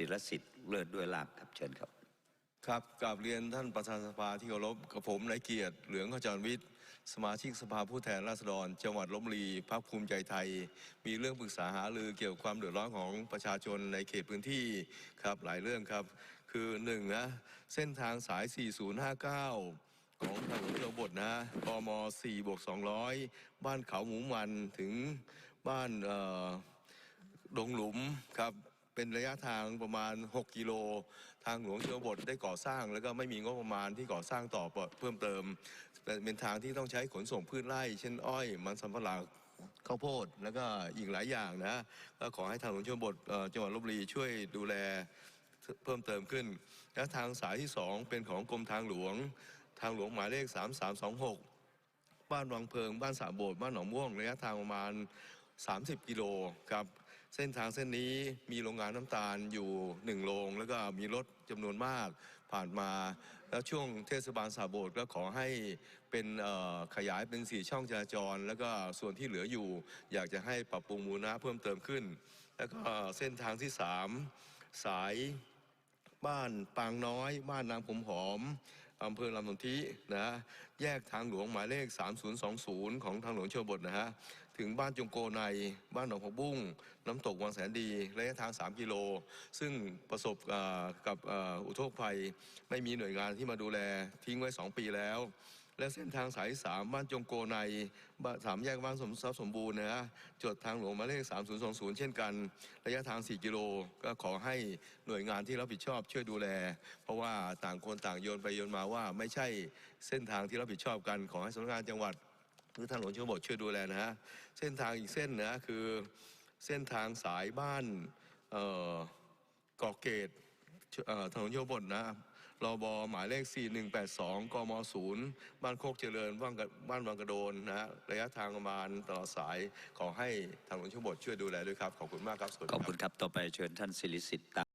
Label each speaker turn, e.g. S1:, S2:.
S1: ศิรสิทธิ์เลิศด้วยลาภครับเชิญครับ
S2: ครับกราบเรียนท่านประธานสภาที่เคารพกับผมนายเกียรติเหลืองขจรวิทย์ สมาชิกสภาผู้แทนราษฎร จังหวัดลบบุรีพรรคภูมิใจไทย มีเรื่องปรึกษาหารือเกี่ยวกับความเดือดร้อนของประชาชนในเขตพื้นที่ครับหลายเรื่องครับ คือหนึ่งนะเส้นทางสาย 4059ของทางหลวงชนบทนะกม4บวก200 บ้านเขาหมูมันถึงบ้านดงหลุมครับ เป็นระยะทางประมาณ 6 กิโล ทางหลวงชนบทได้ก่อสร้าง แล้วก็ไม่มีงบประมาณที่ก่อสร้างต่อเพิ่มเติมแต่เป็นทางที่ต้องใช้ขนส่งพืชไร่ เช่นอ้อย มันสำปะหลังข้าวโพดแล้วก็อีกหลายอย่างนะก็ขอให้ทางหลวงชนบทจังหวัดลบบุรีช่วยดูแลเพิ่มเติมขึ้น และทางสายที่ 2 เป็นของกรมทางหลวง ทางหลวงหมายเลข 3326 บ้านวังเพิง บ้านสามโบสบ้านหนองม่วงระยะทางประมาณ 30 กิโลครับ เส้นทางเส้นนี้มีโรงงานน้ำตาลอยู่หนึ่งโรงแล้วก็มีรถจำนวนมากผ่านมา แล้วช่วงเทศบาลสาโบดก็ขอให้เป็นขยายเป็นสี่ช่องจราจร แล้วก็ส่วนที่เหลืออยู่ อยากจะให้ปรับปรุงมูลนะเพิ่มเติมขึ้น แล้วก็เส้นทางที่สามสายบ้านปางน้อย บ้านนางผมหอม อำเภอลำสนทินะแยกทางหลวงหมายเลข 3020 ของทางหลวงเชนบทนะฮะถึงบ้านจงโกใน บ้านหนองผักบุ้ง น้ำตกวังแสนดีระยะทาง 3 กิโล ซึ่งประสบกับอุทกภัย ไม่มีหน่วยงานที่มาดูแลทิ้งไว้ 2 ปีแล้ว และเส้นทางสายสามบ้านจงโกในสามแยกบ้านสมทรัพย์สมบูรณ์นะฮะจดทางหลวงหมายเลข 3020 เช่นกัน ระยะทาง 4 กิโลก็ขอให้หน่วยงานที่รับผิดชอบช่วยดูแล เพราะว่าต่างคนต่างโยนไปโยนมาว่าไม่ใช่เส้นทางที่รับผิดชอบกัน ขอให้สำนักงานจังหวัดหรือทางหลวงชนบทช่วยดูแลนะฮะเส้นทางอีกเส้นนะคือเส้นทางสายบ้านเกอกเกตถนนโยบนนะ รบหมายเลข 4182 กม 0 บ้านโคกเจริญบ้านบ้านวังกระโดนนะฮะระยะทางประมาณตลอดสายขอให้ทางหลวงชนบทช่วยดูแลด้วยครับ ขอบคุณมากครับสวัสดี
S1: ขอบ
S2: ครับ
S1: คุณครับ ต่อไปเชิญท่านศิริสิทธิ์